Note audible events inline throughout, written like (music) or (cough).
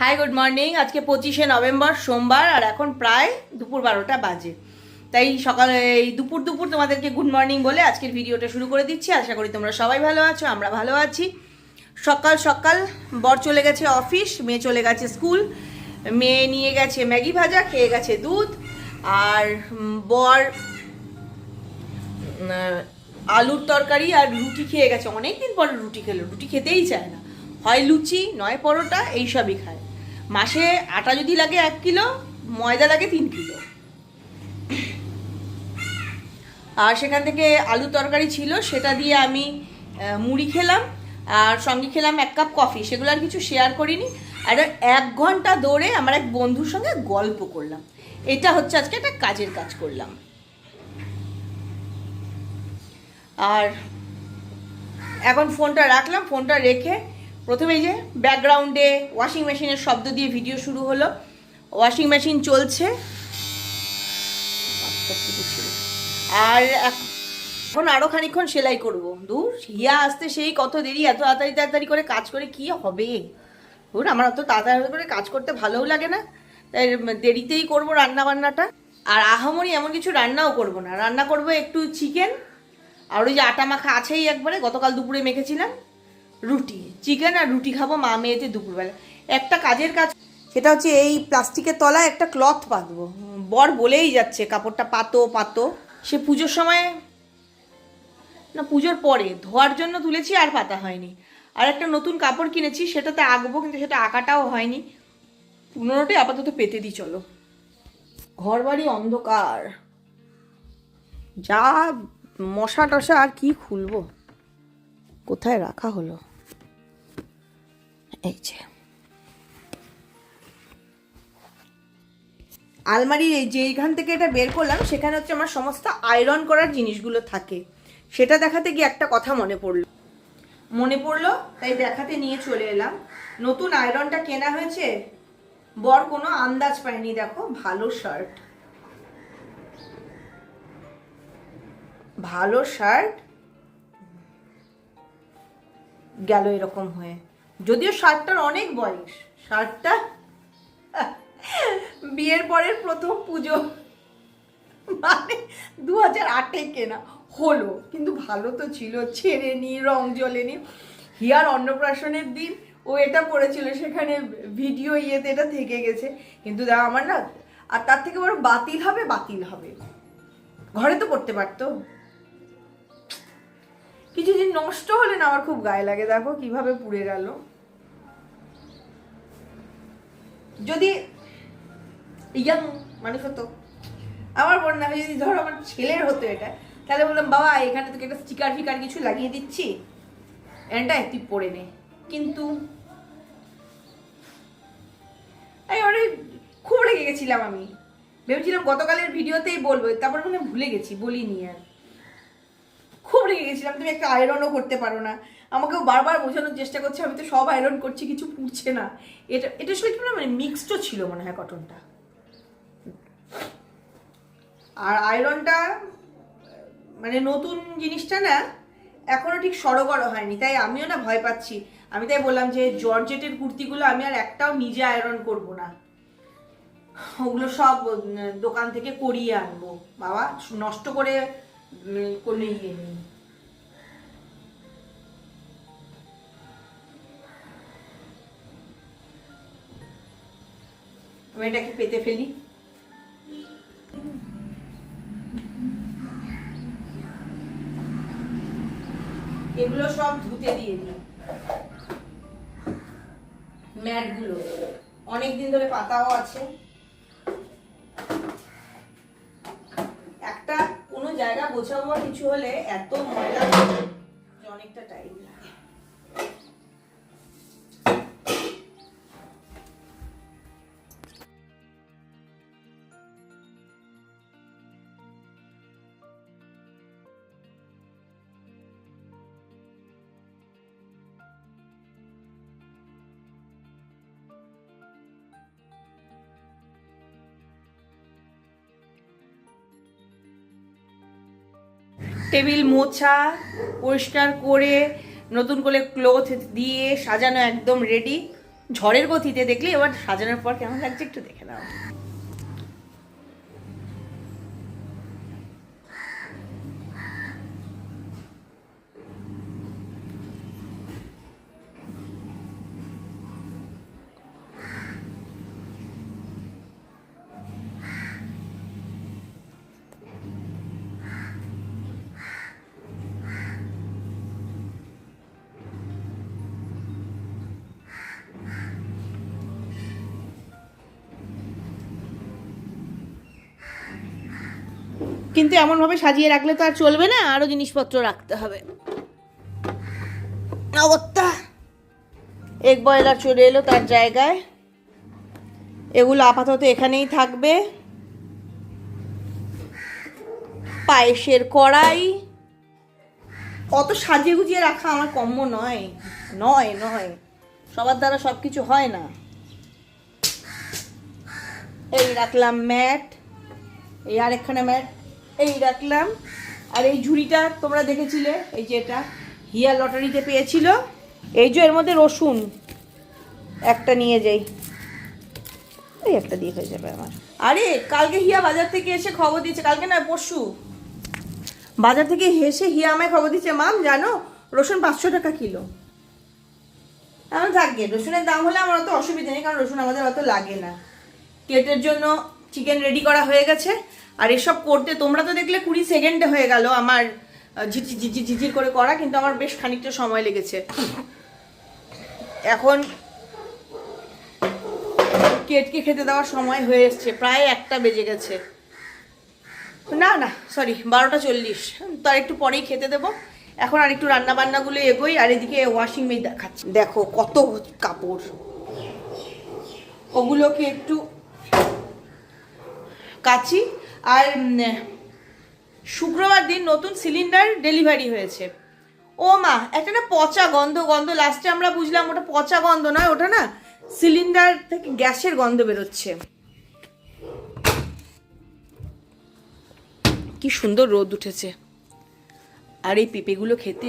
Hi good morning আজকে পঁচিশে November, সোমবার, আর এখন প্রায় দুপুর বারোটা বাজে। তাই সকালে এই দুপুর দুপুর তোমাদেরকে গুড মর্নিং বলে আজকের ভিডিওটা শুরু করে দিচ্ছি। আশা করি তোমরা সবাই ভালো আছো, আমরা ভালো আছি। সকাল সকাল বর চলে গেছে অফিস মেয়ে চলে গেছে স্কুল মেয়ে নিয়ে গেছে ম্যাগি ভাজা, খেয়ে গেছে দুধ। আর বর আলুর তরকারি আর রুটি খেয়ে গেছে। অনেক দিন পরে রুটি খেলো, রুটি খেতেই চায় না। হয় লুচি, নয় পরোটা, এইসবই খায়। মাসে আটা যদি লাগে এক কিলো, ময়দা লাগে তিন কিলো। আর সেখান থেকে আলু তরকারি ছিল, সেটা দিয়ে আমি মুড়ি খেলাম। আর সঙ্গে খেলাম এক কাপ কফি, সেগুলো আর কিছু শেয়ার করিনি। আর এক ঘণ্টা দৌড়ে আমার এক বন্ধুর সঙ্গে গল্প করলাম। এটা হচ্ছে আজকে একটা কাজের কাজ করলাম। আর এখন ফোনটা রাখলাম ফোনটা রেখে প্রথমে যে ব্যাকগ্রাউন্ডে ওয়াশিং মেশিনের শব্দ দিয়ে ভিডিও শুরু হলো। ওয়াশিং মেশিন চলছে। আর এখন আরও খানিক্ষণ সেলাই করব। দূর, হিয়া আসতে সেই কত দেরি, এত তাড়াতাড়ি তাড়াতাড়ি করে কাজ করে কি হবে? দূর আমার অত তাড়াতাড়ি করে কাজ করতে ভালোও লাগে না। তাই দেরিতেই করব রান্না বান্নাটা আর আহামরি এমন কিছু রান্নাও করব না। রান্না করব একটু চিকেন আর ওই যে আটা মাখা আছেই একবারে, গতকাল দুপুরে মেখেছিলাম, রুটি। চিকেন আর রুটি খাব মা মেয়েতে দুপুরবেলা। একটা কাজের কাজ সেটা হচ্ছে এই প্লাস্টিকের তলায় একটা ক্লথ পাতবো বর বলেই যাচ্ছে কাপড়টা পাতো পাতো। সে পুজোর সময় না পুজোর পরে। ধোয়ার জন্য তুলেছি আর পাতা হয়নি। আর একটা নতুন কাপড় কিনেছি সেটাতে আঁকবো কিন্তু সেটা আঁকাটাও হয়নি। পনেরোটাই আপাতত পেতে দিই চলো। ঘর বাড়ি অন্ধকার। যা মশা টশা আর কি খুলবো? কোথায় রাখা হলো? এই যে। আলমারির এই যে এইখান থেকে এটা বের করলাম, সেখানে হচ্ছে আমার সমস্ত আয়রন করার জিনিসগুলো থাকে। সেটা দেখাতে গিয়ে একটা কথা মনে পড়ল। মনে পড়ল, তাই দেখাতে নিয়ে চলে এলাম। নতুন আয়রনটা কেনা হয়েছে? বর কোনো আন্দাজ পায়নি, দেখো, ভালো শার্ট ভালো শার্ট গেল এরকম হয়ে। যদিও শার্টটার অনেক বয়স শার্টটা বিয়ের পরের প্রথম পুজো। মানে দু হাজার আটে কেনা, হলো। কিন্তু ভালো তো ছিল, ছেড়েনি, রং জ্বলেনি। হিয়ার অন্নপ্রাশনের দিন ও এটা পড়েছিল, সেখানে ভিডিও ইয়েতে এটা থেকে গেছে। কিন্তু দেখ, আমার না, আর তার থেকে বড় বাতিল হবে বাতিল হবে। ঘরে তো করতে পারতো। কিছু দিন নষ্ট হলে না আমার খুব গায়ে লাগে, দেখো কীভাবে পুড়ে গেল। যদি ইয়াং মানুষ হতো, আমার বোন না যদি ধরো আমার ছেলের হতো এটা, তাহলে বললাম, বাবা, এখানে তোকে একটা স্টিকার ফিকার কিছু লাগিয়ে দিচ্ছি এটা তুই পড়ে নে। কিন্তু এই অনেক খুব রেগে গেছিলাম আমি। ভেবেছিলাম গতকালের ভিডিওতেই বলব, তারপর মানে ভুলে গেছি, বলিনি আর। খুব রেগে গেছিলাম, তুমি একটা আয়রনও করতে পারো না। আমাকেও বারবার বোঝানোর চেষ্টা করছে, আমি তো সব আয়রন করছি, কিছু পুড়ছে না। এটা এটা আসলে কি মানে মিক্সডও ছিল মনে হয় কটনটা আর আয়রনটা মানে নতুন জিনিসটা না, এখনও ঠিক সড়গড় হয়নি, তাই আমিও না ভয় পাচ্ছি। আমি তাই বললাম যে জর্জেটের কুর্তিগুলো আমি আর একটাও নিজে আয়রন করব না। ওগুলো সব দোকান থেকে করিয়ে আনব। বাবা, নষ্ট করে কোনো ইয়ে নেই। আমি এটাকে পেতে ফেলি। এগুলো সব ধুতে দিয়ে দিই। ম্যাটগুলো। অনেক দিন ধরে পাতাও আছে। একটা কোনো জায়গা গোছাবো কিছু হলে এত ময়লা অনেকটা টাইম লাগে। টেবিল মোছা, পরিষ্কার করে, নতুন করে ক্লোথ দিয়ে সাজানো একদম রেডি ঝড়ের গতিতে দেখলি এবার সাজানোর পর কেমন লাগছে একটু দেখে নাও। কিন্তু এমনভাবে সাজিয়ে রাখলে তো আর চলবে না, আরও জিনিসপত্র রাখতে হবে। এগ বয়লার চলে এলো তার জায়গায়। এগুলো আপাতত এখানেই থাকবে। পায়েসের কড়াই। অত সাজিয়ে গুজিয়ে রাখা আমার কম্য নয় নয় নয়। সবার দ্বারা সব কিছু হয় না। এই রাখলাম ম্যাট। এই আরেকখানে ম্যাট। এই রাখলাম। আর এই ঝুড়িটা তোমরা দেখেছিলে, এই যে এটা হিয়া লটারিতে পেয়েছিল। এই যে এর মধ্যে রসুন, একটা নিয়ে যাই। এই একটা দিয়ে হয়ে যাবে আমার। আরে, কালকে হিয়া বাজার থেকে এসে খবর দিয়েছে, কালকে না, পরশু। বাজার থেকে হেসে হিয়া আমায় খবর দিচ্ছে মাম, জানো, রসুন পাঁচশো টাকা কিলো। এমন থাকবে রসুনের দাম হলে আমার অত অসুবিধা নেই, কারণ রসুন আমাদের অত লাগে না। কেটের জন্য চিকেন রেডি করা হয়ে গেছে। আর এসব করতে, তোমরা তো দেখলে কুড়ি সেকেন্ডে হয়ে গেল আমার ঝিঝি ঝিঝি ঝিঝির করে করা, কিন্তু আমার বেশ খানিকটা সময় লেগেছে। এখন কেটকে খেতে দেওয়ার সময় হয়ে এসছে, প্রায় একটা বেজে গেছে। না না সরি বারোটা চল্লিশ। তার একটু পরেই খেতে দেবো। এখন আর একটু রান্না বান্নাগুলো এগোই, আর এদিকে ওয়াশিং মেশিন দেখাচ্ছি। দেখো কত কাপড়। ওগুলোকে একটু কাচি আর শুক্রবার দিন নতুন সিলিন্ডার ডেলিভারি হয়েছে। ও মা, একটা না পচা গন্ধ গন্ধ লাস্টে আমরা বুঝলাম ওটা পচা গন্ধ নয়, ওটা না সিলিন্ডার থেকে গ্যাসের গন্ধ বেরোচ্ছে। কি সুন্দর রোদ উঠেছে। আর এই পেঁপেগুলো খেতে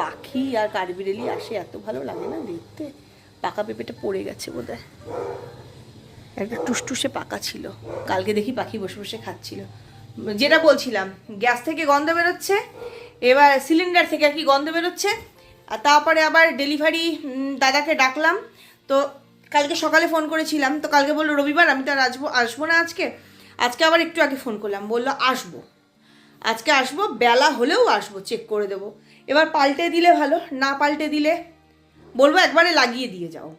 পাখি আর কাঠবিড়েলি আসে, এত ভালো লাগে না দেখতে। পাকা পেঁপেটা পড়ে গেছে বোধহয়। একটা টুসটুসে পাকা ছিল। কালকে দেখি পাখি বসে বসে খাচ্ছিল। যেটা বলছিলাম, গ্যাস থেকে গন্ধ বেরোচ্ছে, এবার সিলিন্ডার থেকে আর কি গন্ধ বেরোচ্ছে, আর তারপরে আবার ডেলিভারি দাদাকে ডাকলাম। তো কালকে সকালে ফোন করেছিলাম, তো কালকে বলল, রবিবার, আমি তো আর আসব আসব না আজকে। আজকে আবার একটু আগে ফোন করলাম, বলল, আসব। আজকে আসব, বেলা হলেও আসব, চেক করে দেবো। এবার পাল্টে দিলে ভালো, না পাল্টে দিলে বলব, একবারে লাগিয়ে দিয়ে যাও।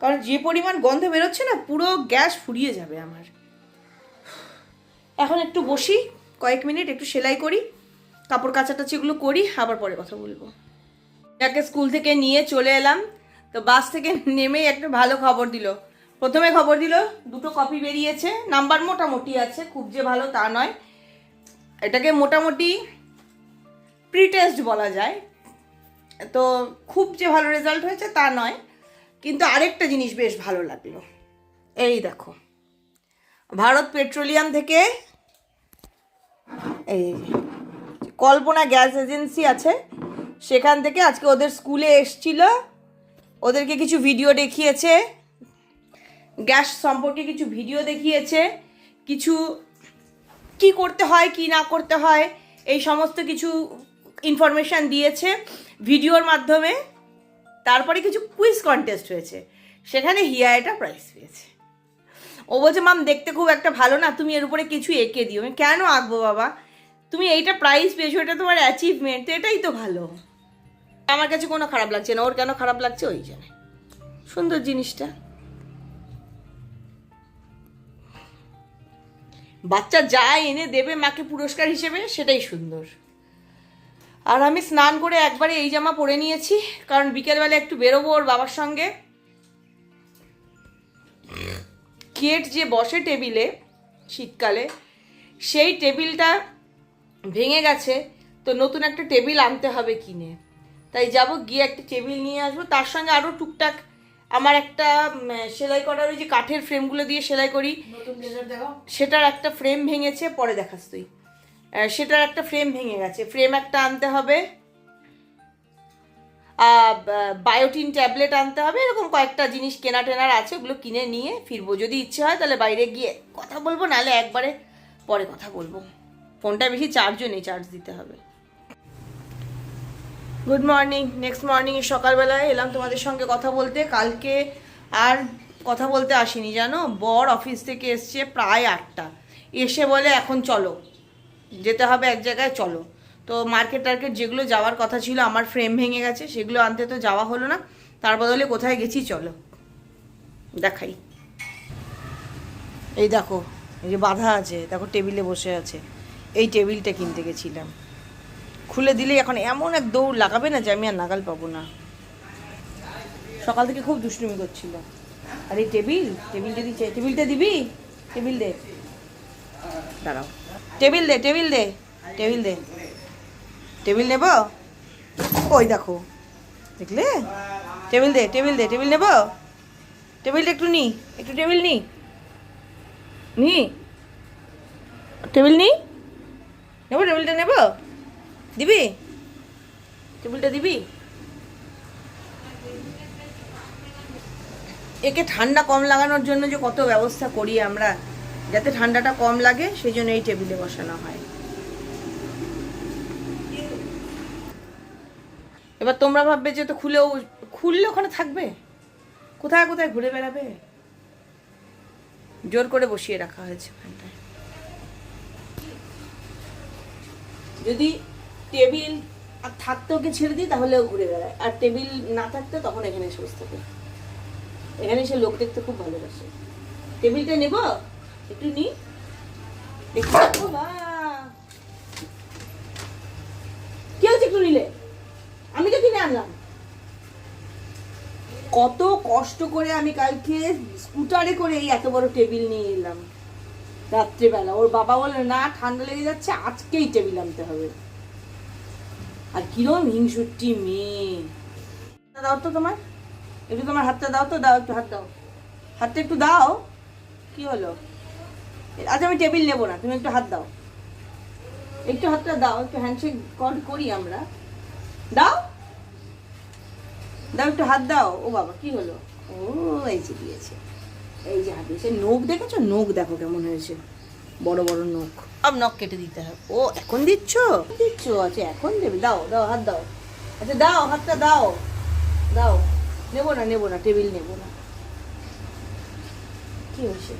কারণ যে পরিমাণ গন্ধ বেরোচ্ছে না, পুরো গ্যাস ফুরিয়ে যাবে আমার। এখন একটু বসি, কয়েক মিনিট একটু সেলাই করি, কাপড় কাচাটাচি এগুলো করি, আবার পরে কথা বলব। যাকে স্কুল থেকে নিয়ে চলে এলাম, তো বাস থেকে নেমেই একটা ভালো খবর দিল। প্রথমে খবর দিল, দুটো কপি বেরিয়েছে নাম্বার মোটামুটি আছে, খুব যে ভালো তা নয়। এটাকে মোটামুটি প্রি টেস্ট বলা যায়। তো খুব যে ভালো রেজাল্ট হয়েছে তা নয়। কিন্তু আরেকটা জিনিস বেশ ভালো লাগল। এই দেখো, ভারত পেট্রোলিয়াম থেকে এই কল্পনা গ্যাস এজেন্সি আছে, সেখান থেকে আজকে ওদের স্কুলে এসছিল, ওদেরকে কিছু ভিডিও দেখিয়েছে, গ্যাস সম্পর্কে কিছু ভিডিও দেখিয়েছে, কিছু কি করতে হয়, কি না করতে হয়, এই সমস্ত কিছু ইনফরমেশান দিয়েছে, ভিডিওর মাধ্যমে। তারপরে কিছু কুইজ কন্টেস্ট হয়েছে। সেখানে হিয়া এটা প্রাইজ পেয়েছে। ও বলছে মাম দেখতে খুব একটা ভালো না, তুমি এর উপরে কিছু এঁকে দিও। আমি, কেন আঁকবো বাবা? তুমি এইটা প্রাইজ পেয়েছ, এটা তোমার অ্যাচিভমেন্ট তো এটাই তো ভালো। আমার কাছে কোনো খারাপ লাগছে না, ওর কেন খারাপ লাগছে ওই জানে। সুন্দর জিনিসটা। বাচ্চা যা এনে দেবে মাকে পুরস্কার হিসেবে, সেটাই সুন্দর। আর আমি স্নান করে একবারে এই জামা পরে নিয়েছি কারণ বিকেলবেলা একটু বেরোবো ওর বাবার সঙ্গে। কেট যে বসে টেবিলে শীতকালে সেই টেবিলটা ভেঙে গেছে তো নতুন একটা টেবিল আনতে হবে কিনে। তাই যাব গিয়ে একটা টেবিল নিয়ে আসব। তার সঙ্গে আরও টুকটাক আমার একটা সেলাই করার ওই যে কাঠের ফ্রেমগুলো দিয়ে সেলাই করি। সেটার একটা ফ্রেম ভেঙেছে পরে দেখাস তুই। সেটার একটা ফ্রেম ভেঙে গেছে। ফ্রেম একটা আনতে হবে। বায়োটিন ট্যাবলেট আনতে হবে। এরকম কয়েকটা জিনিস কেনা টেনার আছে, ওগুলো কিনে নিয়ে ফিরবো। যদি ইচ্ছে হয়, তাহলে বাইরে গিয়ে কথা বলব, নাহলে একবারে পরে কথা বলব। ফোনটা বেশি চার্জও নেই চার্জ দিতে হবে। গুড মর্নিং নেক্সট মর্নিং সকালবেলায় এলাম তোমাদের সঙ্গে কথা বলতে। কালকে আর কথা বলতে আসিনি, জানো? বর অফিস থেকে এসছে প্রায় আটটা। এসে বলে, এখন চলো। যেতে হবে এক জায়গায়, চলো। তো মার্কেট টার্কেট যেগুলো যাওয়ার কথা ছিল, আমার ফ্রেম ভেঙে গেছে, সেগুলো আনতে তো যাওয়া হলো না। তার বদলে কোথায় গেছি, চলো। দেখাই। এই দেখো, এই যে বাধা আছে, দেখো টেবিলে বসে আছে। এই টেবিলটা কিনতে গেছিলাম। খুলে দিলে এখন এমন এক দৌড় লাগাবে না যে আমি আর নাগাল পাবো না। সকাল থেকে খুব দুষ্টুমি করছিল আর এই টেবিল টেবিল যদি টেবিলটা দিবি? টেবিল দে। দাঁড়াও। টেবিল দে টেবিল দে টেবিল দে। টেবিল নেব? ওই দেখো। দেখলে? টেবিল দে টেবিল দে, টেবিল নেব? টেবিলটা একটু নি, একটু টেবিল নি। নি? টেবিল নি? নেব, টেবিলটা নেব? দিবি? টেবিলটা দিবি? একে ঠান্ডা কম লাগানোর জন্য যে কত ব্যবস্থা করি আমরা। যাতে ঠান্ডাটা কম লাগে সেই জন্য এই টেবিলে বসানো হয়। এবার তোমরা ভাববে যে তো খুলেও, খুললে ওখানে থাকবে? কোথায় কোথায় ঘুরে বেড়াবে? জোর করে বসিয়ে রাখা হয়েছে যদি টেবিল আর থাকতে ওকে ছেড়ে দিই তাহলেও ঘুরে বেড়ায়। আর টেবিল না থাকতে তখন এখানে এসে বসতে এখানে সে লোক দেখতে খুব ভালোবাসে। টেবিলটা নেব? একটু নি। আমি তো কিনে আনলাম। কত কষ্ট করে আমি কালকে স্কুটারে করে এই এত বড় টেবিল নিয়ে এলাম। রাত্রেবেলা। ওর বাবা বলে না, ঠান্ডা লেগে যাচ্ছে, আজকেই টেবিল আনতে হবে। আর কিরম হিংসুটি মেয়ে। দাও তো তোমার। একটু তোমার হাতটা দাও তো, দাও একটু হাত দাও। হাতটা একটু দাও। কি হলো? আজ আমি টেবিল নেব না তুমি একটু হাত দাও। একটু হাতটা দাও একটু হ্যান্ডশেক করি আমরা। দাও। দাও একটু হাত দাও। ও বাবা কি হলো? ও এই যে দিয়েছে। এই যে হাত দিয়েছে। নখ দেখেছ? নখ দেখো কেমন হয়েছে। বড় বড় নখ। সব নখ কেটে দিতে হবে। ও এখন দিচ্ছ? দিচ্ছ আচ্ছা এখন দেবে। দাও দাও হাত দাও। আচ্ছা দাও হাতটা দাও। দাও। নেব না নেব না টেবিল নেব না। কি হয়েছে?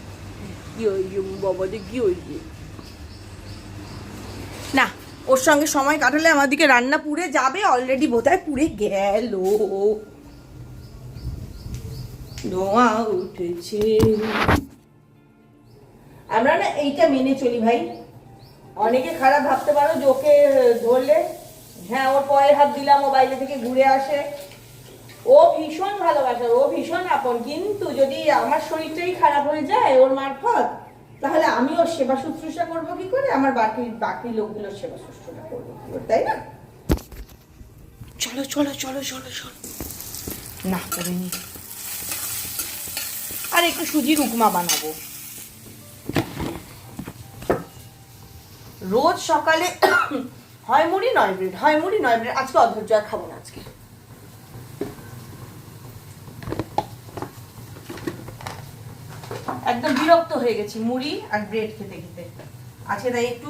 না, ওর সঙ্গে সময় কাটালে রান্না পুড়ে যাবে অলরেডি বোধহয় পুড়ে গেল। উঠেছে। আমরা না এইটা মেনে চলি ভাই। অনেকে খারাপ ভাবতে পারো ওকে ধরলে। হ্যাঁ ওর পয়ের হাত দিলাম, ও বাইরে থেকে ঘুরে আসে। ও ভীষণ ভালোবাসার ও ভীষণ আপন। কিন্তু যদি আমার শরীরটাই খারাপ হয়ে যায় ওর মারফত, তাহলে আমি ওর সেবা শুশ্রূষা করব কি করে? আমার বাকি বাকি লোকগুলোর সেবা শুশ্রূষা করব তাই না? চলো চলো চলো চলো চলো। না করিনি আর একটু সুজির উপমা বানাবো। রোজ সকালে (coughs) হয় মুড়ি, নয় ব্রেড, হয় মুড়ি, নয় ব্রেড। আজকে অধৈর্য আর খাব না আজকে একদম বিরক্ত হয়ে গেছি, মুড়ি আর ব্রেড খেতে খেতে। আজকে তাই একটু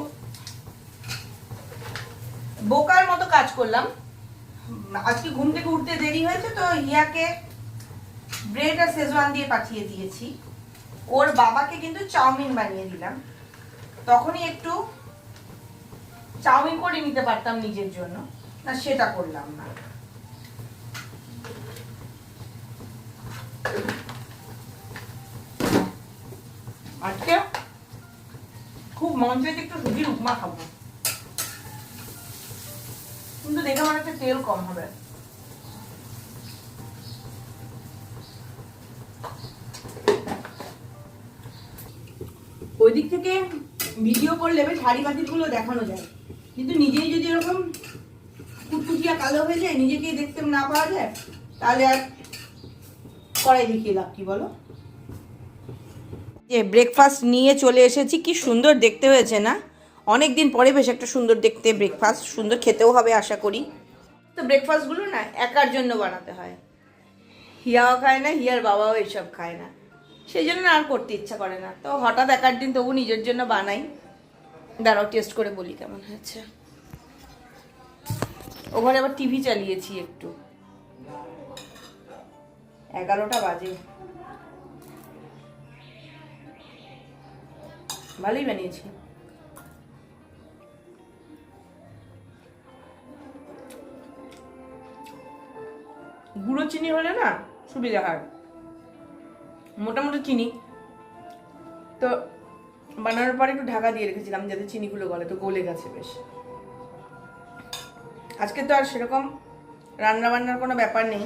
বোকার মতো কাজ করলাম। আজকে ঘুম থেকে উঠতে দেরি হয়েছে তো হিয়াকে ব্রেড আর শেজওয়ান দিয়ে পাঠিয়ে দিয়েছি। ওর বাবাকে কিন্তু চাউমিন বানিয়ে দিলাম। তখনই একটু চাউমিন করে নিতে পারতাম নিজের জন্য, না সেটা করলাম না। আজকে খুব মন চাইছে একটু সুজির উপমা খাব। কিন্তু দেখে আমার একটা তেল কম হবে। ওই দিক থেকে ভিডিও করলে বেশ হাড়ি পাতিরগুলো দেখানো যায়। কিন্তু নিজেই যদি এরকম কুটকুটিয়া কালো হয়ে যায়, নিজেকেই দেখতে না পাওয়া যায়, তাহলে আর কড়াই দেখিয়ে লাভ কি বলো? যে ব্রেকফাস্ট নিয়ে চলে এসেছি, কি সুন্দর দেখতে হয়েছে না? অনেক দিন পরে বেশ একটা সুন্দর দেখতে ব্রেকফাস্ট সুন্দর খেতেও হবে আশা করি। তো ব্রেকফাস্টগুলো না একার জন্য বানাতে হয়। হিয়াও খায় না, হিয়ার বাবাও এসব খায় না। সেই জন্য আর করতে ইচ্ছা করে না। তো হঠাৎ একার দিন তবু নিজের জন্য বানাই। দাঁড়াও টেস্ট করে বলি কেমন হয়েছে। ওখানে আবার টিভি চালিয়েছি একটু। এগারোটা বাজে। ভালোই বানিয়েছি। গুঁড়ো চিনি হলে না সুবিধা হয়। মোটামুটি চিনি। তো বানানোর পরে একটু ঢাকা দিয়ে রেখেছিলাম যাতে চিনিগুলো গলে, তো গলে গেছে বেশ। আজকে তো আর সেরকম রান্না বান্নার কোনো ব্যাপার নেই।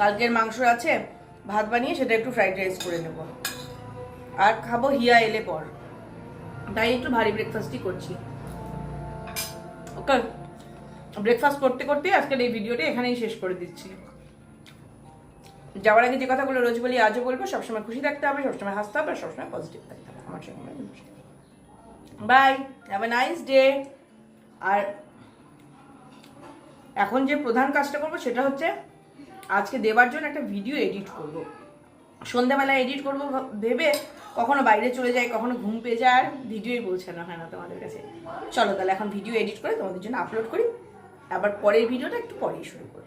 কালকের মাংস আছে, ভাত বানিয়ে সেটা একটু ফ্রাইড রাইস করে নেব। আর খাব হিয়া এলে পর। তাই একটু ভারী ব্রেকফাস্টই করছি। ওকে? ব্রেকফাস্ট করতে করতে আজকের এই ভিডিওটা এখানেই শেষ করে দিচ্ছি। যাওয়ার আগে যে কথাগুলো রোজ বলি, আজও বলব, সবসময় খুশি থাকতে হবে, সবসময় হাসতে হবে সবসময় পজিটিভ থাকতে হবে। আমার সঙ্গে bye have a nice day আর এখন যে প্রধান কাজটা করব, সেটা হচ্ছে আজকে দেবার জন্য একটা ভিডিও এডিট করব। সন্ধ্যাবেলা এডিট করব ভেবে কখনো বাইরে চলে যায় কখনো ঘুম পেয়ে যায়, আর ভিডিওই বলছে না, হয় না তোমাদের কাছে। চলো তাহলে এখন ভিডিও এডিট করে তোমাদের জন্য আপলোড করি আবার পরের ভিডিওটা একটু পরেই শুরু করব।